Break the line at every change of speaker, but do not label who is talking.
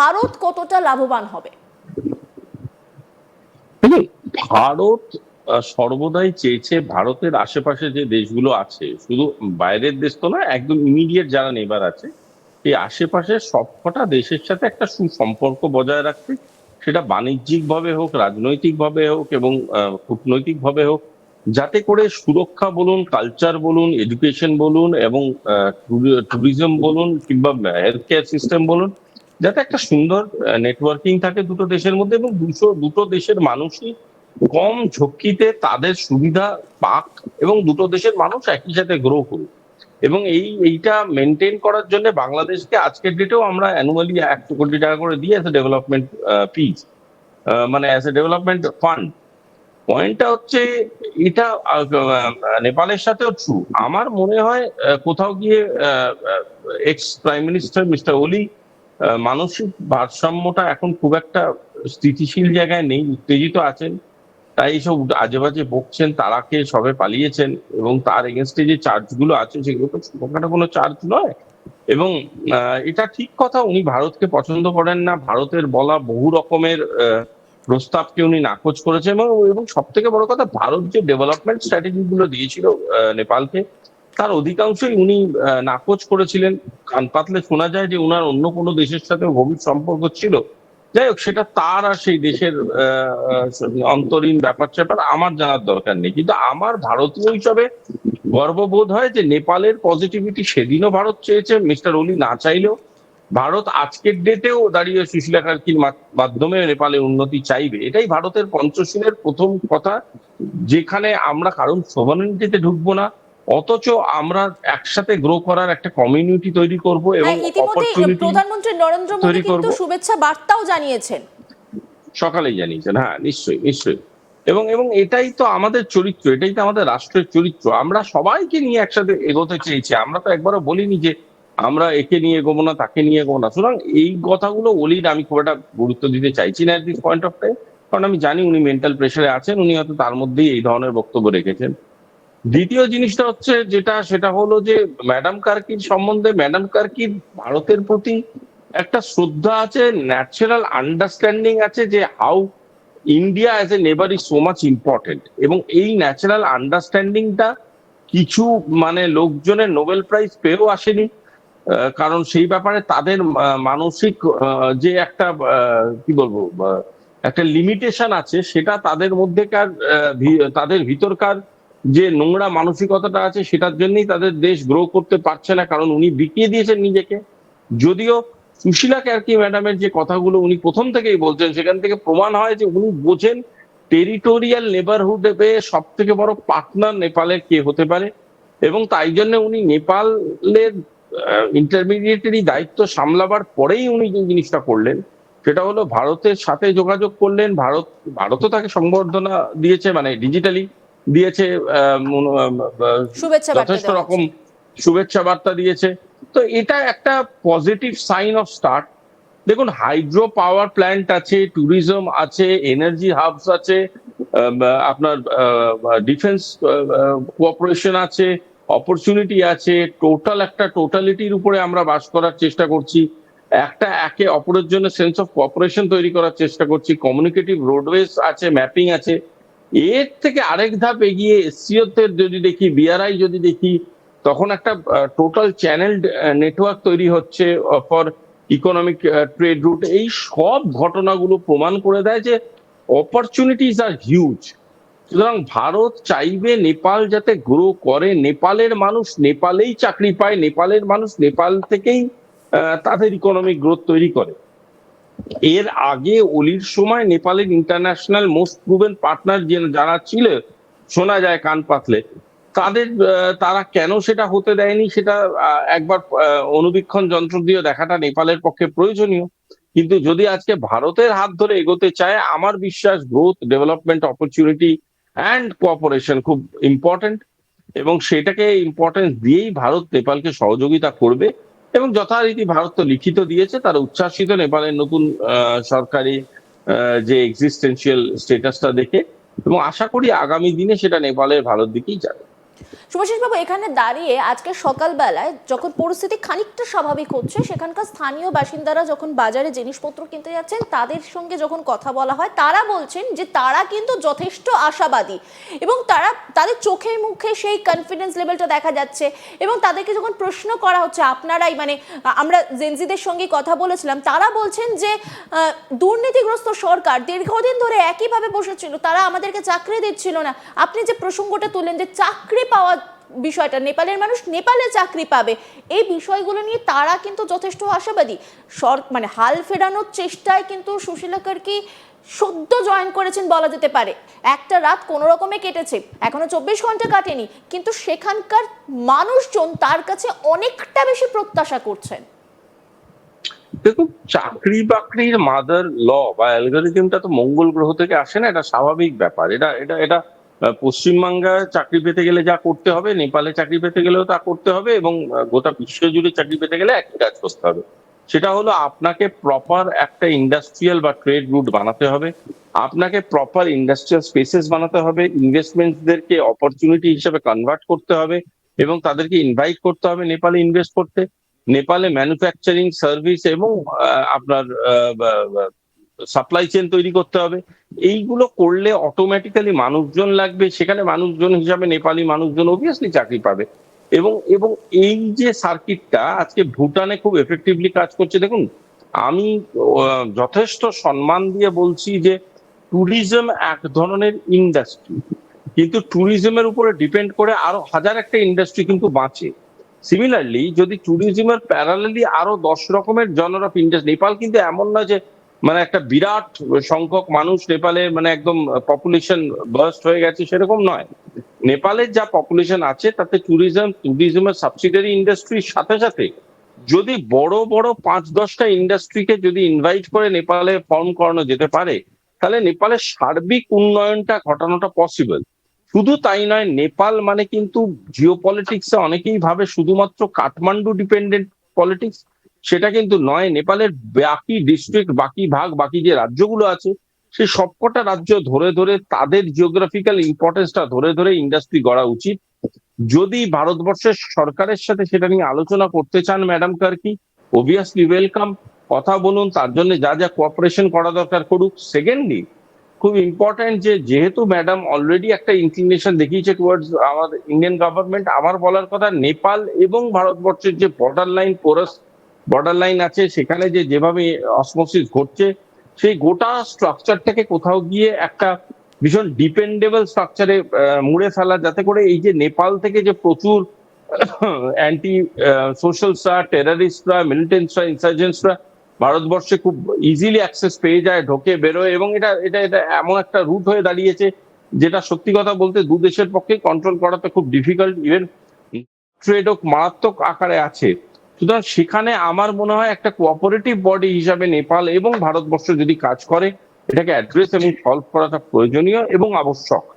ভারত কতটা লাভবান হবে?
ভারত সর্বদাই চেয়েছে ভারতের আশেপাশে যে দেশগুলো আছে, শুধু বাইরের দেশ তো না একদম ইমিডিয়েট যারা নেবার আছে, এই আশেপাশের সবকটা দেশের সাথে একটা সুসম্পর্ক বজায় রাখতে, সেটা বাণিজ্যিক ভাবে হোক রাজনৈতিক ভাবে হোক এবং কূটনৈতিক ভাবে হোক, যাতে করে সুরক্ষা বলুন কালচার বলুন এডুকেশন বলুন এবং ট্যুরিজম বলুন কিংবা হেলথ কেয়ার সিস্টেম বলুন যাতে একটা সুন্দর নেটওয়ার্কিং থাকে দুটো দেশের মধ্যে এবং দুশো, দুটো দেশের মানুষই কম ঝক্কিতে তাদের সুবিধা পাক এবং দুটো দেশের মানুষ একই সাথে গ্রো করুক। এবং এই, এইটা মেনটেন করার জন্য বাংলাদেশকে আজকের ডেটেও আমরা অ্যানুয়ালি একশো কোটি টাকা করে দিই অ্যাজ এ ডেভেলপমেন্ট ফিজ মানে অ্যাজ এ ডেভেলপমেন্ট ফান্ড পয়েন্টটা হচ্ছে এটা নেপালের সাথেও ট্রু আমার মনে হয় কোথাও গিয়ে এক্স প্রাইম মিনিস্টার মিস্টার ওলি মানসিক ভারসাম্যটা এখন খুব একটা স্থিতিশীল জায়গায় নেই, উত্তেজিত আছেন। তাই এইসব আজে বাজে বকছেন, তারাকে সবে পালিয়েছেন এবং তার এগেনস্টে যে চার্জগুলো আছে, সেগুলো তো ছোটখাটো কোনো চার্জ নয়। এবং এটা ঠিক কথা, উনি ভারতকে পছন্দ করেন না। ভারতের বলা বহু রকমের প্রস্তাবকে উনি নাকচ করেছেন এবং সব থেকে বড় কথা, ভারত যে ডেভেলপমেন্ট স্ট্র্যাটেজি গুলো দিয়েছিল নেপালকে তার অধিকাংশই উনি নাকচ করেছিলেন। কান পাতলে শোনা যায় যে উনার অন্য কোনো দেশের সাথে গভীর সম্পর্ক ছিল। যাই হোক, সেটা তার আর সেই দেশের অন্তরীণ ব্যাপার স্যাপার আমার জানার দরকার নেই। কিন্তু আমার ভারতীয় হিসাবে গর্ববোধ হয় যে নেপালের পজিটিভিটি সেদিনও ভারত চেয়েছে। মিস্টার ওলি না চাইলেও ভারত আজকের ডেটেও দাঁড়িয়ে সুশীলা কার্কির মাধ্যমে নেপালের উন্নতি চাইবে। এটাই ভারতের পঞ্চশীলের প্রথম কথা। যেখানে আমরা কারণ সোভারেনিটিতে ঢুকবো না অথচ আমরা একসাথে গ্রো করার একটা কমিউনিটি তৈরি করব এবং
হ্যাঁ,
অপরচুনিটি
প্রধানমন্ত্রী নরেন্দ্র মোদী কিন্তু শুভেচ্ছা বার্তাও জানিয়েছেন।
সকালেই জানিয়েছেন হ্যাঁ নিশ্চয়ই নিশ্চয়ই। এবং এবং এটাই তো আমাদের চরিত্র এটাই তো আমাদের রাষ্ট্রের চরিত্র। আমরা সবাইকে নিয়ে একসাথে এগোতে চেয়েছি। আমরা তো একবারও বলিনি যে আমরা একে নিয়ে এগোবো না তাকে নিয়ে এগোবো না। সুতরাং এই কথাগুলো অলির আমি খুব একটা গুরুত্ব দিতে চাইছি না দিস পয়েন্ট অফ টাইম কারণ আমি জানি উনি মেন্টাল প্রেশারে আছেন উনি হয়তো তার মধ্যেই এই ধরনের বক্তব্য রেখেছেন। দ্বিতীয় জিনিসটা হচ্ছে যেটা, সেটা হলো যে ম্যাডাম কার্কির সম্বন্ধে, ম্যাডাম কার্কির ভারতের প্রতি একটা শ্রদ্ধা আছে ন্যাচারাল আন্ডারস্ট্যান্ডিং আছে যে হাউ ইন্ডিয়া অ্যাজ এ নেবার ইজ সো মাচ ইম্পর্টেন্ট এবং এই ন্যাচারাল আন্ডারস্ট্যান্ডিংটা কিছু মানে লোকজনের নোবেল প্রাইজ পেয়েও আসেনি কারণ সেই ব্যাপারে তাদের মানসিক যে একটা কি বলব একটা লিমিটেশন আছে, সেটা তাদের মধ্যেকার তাদের ভিতরকার যে নোংরা মানসিকতাটা আছে সেটার জন্যই তাদের দেশ গ্রো করতে পারছে না, কারণ উনি বিকিয়ে দিয়েছেন নিজেকে। যদিও সুশীলা ক্যারকি ম্যাডামের যে কথাগুলো উনি প্রথম থেকেই বলছেন, সেখান থেকে প্রমাণ হয় যে উনি বোঝেন টেরিটোরিয়াল নেবারহুড সব থেকে বড় পার্টনার নেপালের কে হতে পারে। এবং তাই জন্য উনি নেপালের ইন্টারমিডিয়েটারি দায়িত্ব সামলাবার পরেই উনি যে জিনিসটা করলেন, সেটা হলো ভারতের সাথে যোগাযোগ করলেন, ভারত, ভারতও তাকে সংবর্ধনা দিয়েছে মানে ডিজিটালি দিয়েছে যথেষ্ট রকম শুভেচ্ছা বার্তা দিয়েছে। তো এটা একটা পজিটিভ সাইন অফ স্টার্ট দেখুন হাইড্রো পাওয়ার প্ল্যান্ট আছে ট্যুরিজম আছে এনার্জি হাবস আছে আপনার ডিফেন্স কোঅপারেশন আছে অপরচুনিটি আছে টোটাল একটা টোটালিটির উপরে আমরা বাস করার চেষ্টা করছি। একটা একে অপরের জন্য সেন্স অফ কোঅপারেশন তৈরি করার চেষ্টা করছি। কমিউনিকেটিভ রোডওয়েজ আছে ম্যাপিং আছে। এর থেকে আরেক ধাপ এগিয়ে এসসিওতে যদি দেখি, বিআরআই যদি দেখি, তখন একটা টোটাল চ্যানেল নেটওয়ার্ক তৈরি হচ্ছে ফর ইকোনমিক ট্রেড রুট এই সব ঘটনাগুলো প্রমাণ করে দেয় যে অপরচুনিটিস আর হিউজ সুতরাং ভারত চাইবে নেপাল যাতে গ্রো করে। নেপালের মানুষ নেপালেই চাকরি পায়, নেপালের মানুষ নেপাল থেকেই তাদের ইকোনমিক গ্রোথ তৈরি করে। এর আগে অলির সময় নেপালের ইন্টারন্যাশনাল মোস্ট প্রুভেন পার্টনার যারা ছিল, শোনা যায় কান পাতলে। তাদের তারা কেন সেটা হতে দেয়নি সেটা একবার অনুবীক্ষণ যন্ত্র দিয়ে দেখাটা নেপালের পক্ষে প্রয়োজনীয়। কিন্তু যদি আজকে ভারতের হাত ধরে এগোতে চায়, আমার বিশ্বাস growth development opportunity and cooperation খুব ইম্পর্টেন্ট এবং সেটাকে ইম্পর্টেন্স দিয়েই ভারত নেপালকে সহযোগিতা করবে। এবং যথারীতি ভারত তো লিখিত দিয়েছে, তারা উচ্ছ্বাসিত নেপালের নতুন সরকারি যে এক্সিস্টেন্সিয়াল স্টেটাসটা দেখে, এবং আশা করি আগামী দিনে সেটা নেপালের ভালোর দিকেই যাবে।
সুভাষিস বাবু এখানে দাঁড়িয়ে আজকে সকালবেলায় যখন পরিস্থিতি খানিকটা স্বাভাবিক হচ্ছে, সেখানকার স্থানীয় বাসিন্দারা যখন বাজারে জিনিসপত্র কিনতে যাচ্ছেন, তাদের সঙ্গে যখন কথা বলা হয়, তারা বলছেন যে তারা কিন্তু যথেষ্ট আশাবাদী এবং তারা, তাদের চোখে মুখে সেই কনফিডেন্স লেভেলটা দেখা যাচ্ছে এবং তাদেরকে যখন প্রশ্ন করা হচ্ছে, আপনারাই মানে আমরা জেনজিদের সঙ্গে কথা বলেছিলাম, তারা বলছেন যে দুর্নীতিগ্রস্ত সরকার দীর্ঘদিন ধরে একইভাবে বসেছিল, তারা আমাদেরকে চাকরি দিচ্ছিল না। আপনি যে প্রসঙ্গটা তুললেন যে চাকরি পাওয়া বিষয়টা। নেপালের মানুষ নেপালে চাকরি পাবে। এই বিষয়গুলো নিয়ে তারা কিন্তু যথেষ্ট আশাবাদী। সর মানে হাল ফেরানোর চেষ্টায় কিন্তু সুশীলাকার কি সদ্য জয়েন করেছেন বলা যেতে পারে। একটা রাত কোনো রকমে কেটেছে। এখনও চব্বিশ ঘণ্টা কাটেনি। কিন্তু সেখানকার মানুষজন তার কাছে অনেকটা বেশি প্রত্যাশা করছেন।
দেখুন, চাকরি বাকরির মাদার ল বা অ্যালগোরিদমটা তো মঙ্গল গ্রহ থেকে আসে না, এটা স্বাভাবিক ব্যাপার। এটা এটা এটা পশ্চিমবাংলায় চাকরি পেতে গেলে যা করতে হবে, নেপালে চাকরি পেতে গেলেও তা করতে হবে এবং গোটা বিশ্ব জুড়ে চাকরি পেতে গেলে একই কাজ করতে হবে। সেটা হলো আপনাকে প্রপার একটা ইন্ডাস্ট্রিয়াল বা ট্রেড রুট বানাতে হবে, আপনাকে প্রপার ইন্ডাস্ট্রিয়াল স্পেসেস বানাতে হবে ইনভেস্টমেন্টদেরকে অপরচুনিটি হিসেবে কনভার্ট করতে হবে এবং তাদেরকে ইনভাইট করতে হবে নেপালে ইনভেস্ট করতে। নেপালে ম্যানুফ্যাকচারিং সার্ভিস এবং আপনার সাপ্লাই চেন তৈরি করতে হবে। এইগুলো করলে অটোমেটিক্যালি মানুষজন লাগবে। সেখানে মানুষজন হিসাবে নেপালি মানুষজন অবভিয়াসলি চাকরি পাবে। এবং এবং এই যে সার্কিটটা আজকে ভুটানে খুব এফেক্টিভলি কাজ করছে। দেখুন, আমি যথেষ্ট সম্মান দিয়ে বলছি যে ট্যুরিজম এক ধরনের ইন্ডাস্ট্রি কিন্তু ট্যুরিজমের উপরে ডিপেন্ড করে আরও হাজার একটা ইন্ডাস্ট্রি কিন্তু বাঁচে। সিমিলারলি যদি ট্যুরিজমের প্যারালালি আরও দশ রকমের জনর অফ ইন্ডাস্ট্রি নেপাল কিন্তু এমন না যে মানে একটা বিরাট সংখ্যক মানুষ নেপালে মানে একদম পপুলেশন বার্স্ট হয়ে গেছে, সেরকম নয়। নেপালের যা পপুলেশন আছে, তাতে ট্যুরিজম ট্যুরিজমের সাবসিডারি ইন্ডাস্ট্রির সাথে সাথে যদি বড় বড় পাঁচ, দশটা ইন্ডাস্ট্রিকে যদি ইনভাইট করে নেপালে ফর্ম করানো যেতে পারে, তাহলে নেপালের সার্বিক উন্নয়নটা ঘটানোটা পসিবল শুধু তাই নয়, নেপাল মানে কিন্তু জিও পলিটিক্সে অনেকেই ভাবে শুধুমাত্র কাঠমান্ডু ডিপেন্ডেন্ট পলিটিক্স সেটা কিন্তু নয়, নেপালের বাকি ডিস্ট্রিক্ট বাকি ভাগ, বাকি যে রাজ্যগুলো আছে সেই সবকটা রাজ্য ধরে ধরে তাদের জিওগ্রাফিক্যাল ইম্পর্টেন্সটা ধরে ধরে ইন্ডাস্ট্রি গড়া উচিত। যদি ভারতবর্ষের সরকারের সাথে সেটা নিয়ে আলোচনা করতে চান ম্যাডাম কার্কি অবভিয়াসলি ওয়েলকাম কথা বলুন, তার জন্য যা যা কোঅপারেশন করা দরকার করুক। সেকেন্ডলি খুব ইম্পর্টেন্ট যে যেহেতু ম্যাডাম অলরেডি একটা ইনক্লিনেশন দেখিয়েছে টুয়ার্ডস আমার ইন্ডিয়ান গভর্নমেন্ট আমার বলার কথা, নেপাল এবং ভারতবর্ষের যে border line porous border line আছে, সেখানে যে যেভাবে অসমোসিস ঘটছে, সেই গোটা স্ট্রাকচারটাকে কোথাও গিয়ে একটা ভীষণ ডিপেন্ডেবল স্ট্রাকচারে মুড়ে ফেলা যাতে করে এই যে নেপাল থেকে যে প্রচুর অ্যান্টি সোশ্যালসরা টেরারিস্টরা মিলিটেন্টসরা ইনসার্জেন্টসরা ভারতবর্ষে খুব ইজিলি অ্যাক্সেস পেয়ে যায়, ঢোকে, বেরোয় এবং এটা এটা এটা এমন একটা রুট হয়ে দাঁড়িয়েছে যেটা সত্যি কথা বলতে দু দেশের পক্ষে কন্ট্রোল করাটা খুব ডিফিকাল্ট ইভেন ট্রেডও মারাত্মক আকারে আছে। সুতরাং সেখানে আমার মনে হয় একটা কোঅপারেটিভ বডি হিসাবে নেপাল এবং ভারতবর্ষ যদি কাজ করে, এটাকে অ্যাড্রেস এবং সলভ করাটা প্রয়োজনীয় এবং আবশ্যক।